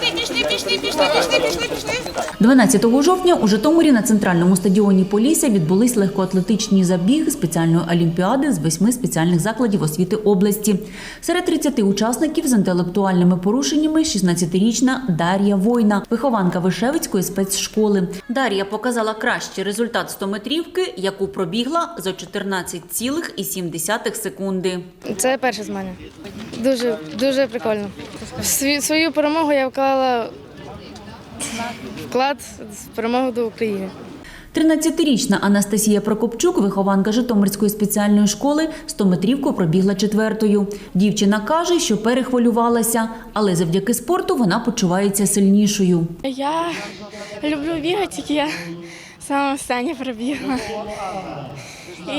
Пішли, пішли, пішли, пішли, пішли, пішли, пішли. 12 жовтня у Житомирі на центральному стадіоні Полісся відбулись легкоатлетичні забіги спеціальної олімпіади з восьми спеціальних закладів освіти області. Серед 30 учасників з інтелектуальними порушеннями 16-річна Дар'я Война, вихованка Вишевицької спецшколи. Дар'я показала кращий результат 100-метрівки, яку пробігла за 14,7 секунди. Це перше змагання. Дуже, дуже прикольно. Сві- свою перемогу я вклала вклад в перемогу до України. 13-річна Анастасія Прокопчук, вихованка Житомирської спеціальної школи, 100-метрівку пробігла четвертою. Дівчина каже, що перехвилювалася, але завдяки спорту вона почувається сильнішою. Я люблю бігати, тільки я саме останнє пробігла.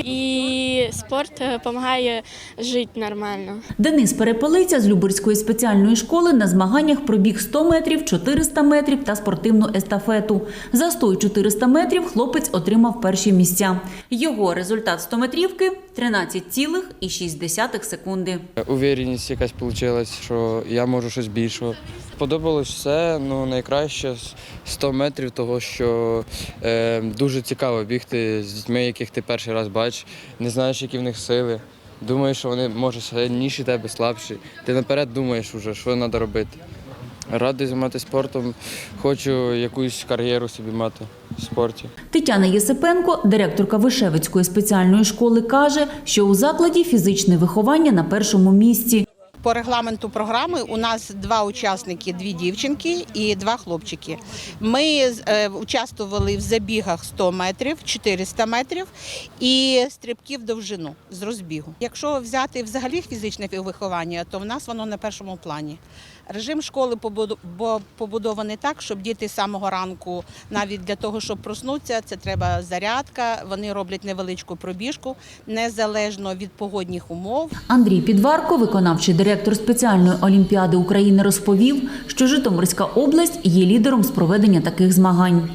І спорт допомагає жити нормально. Денис Перепелиця з Люберської спеціальної школи на змаганнях пробіг 100 метрів, 400 метрів та спортивну естафету. За 100 і 400 метрів хлопець отримав перші місця. Його результат 100-метрівки – 13,6 секунди. Увереність якась вийшла, що я можу щось більшого. Подобалось все, ну найкраще з 100 метрів, того що е, дуже цікаво бігти з дітьми, яких ти перший раз бачиш, не знаєш, які в них сили. Думаєш, що вони може сильніші тебе, слабші. Ти наперед думаєш вже, що треба робити. Радий займатися спортом, хочу якусь кар'єру собі мати в спорті. Тетяна Єсипенко, директорка Вишевицької спеціальної школи, каже, що у закладі фізичне виховання на першому місці. По регламенту програми у нас два учасники, дві дівчинки і два хлопчики. Ми е, участвували в забігах 100 метрів, 400 метрів і стрибків довжину з розбігу. Якщо взяти взагалі фізичне виховання, то в нас воно на першому плані. Режим школи побудований так, щоб діти з самого ранку, навіть для того, щоб проснутися, це треба зарядка. Вони роблять невеличку пробіжку незалежно від погодних умов. Андрій Підварко, виконавчий директор спеціальної олімпіади України, розповів, що Житомирська область є лідером з проведення таких змагань.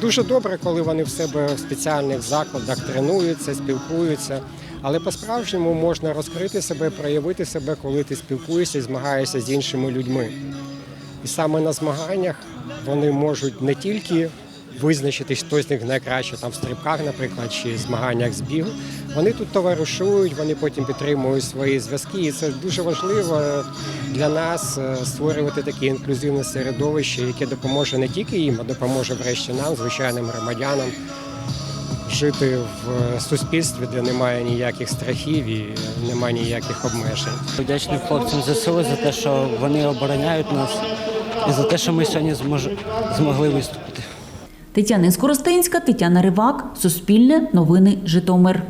Дуже добре, коли вони в себе в спеціальних закладах тренуються, спілкуються. Але по-справжньому можна розкрити себе, проявити себе, коли ти спілкуєшся і змагаєшся з іншими людьми. І саме на змаганнях вони можуть не тільки визначитись, хто з них найкраще там в стрибках, наприклад, чи змаганнях з бігу. Вони тут товаришують, вони потім підтримують свої зв'язки. І це дуже важливо для нас е, створювати таке інклюзивне середовище, яке допоможе не тільки їм, а допоможе врешті нам, звичайним громадянам, жити в суспільстві, де немає ніяких страхів і немає ніяких обмежень. Вдячний хлопцям ЗСУ за те, що вони обороняють нас, і за те, що ми сьогодні змогли виступити. Тетяна Скоростенська, Тетяна Ривак, Суспільне, Новини, Житомир.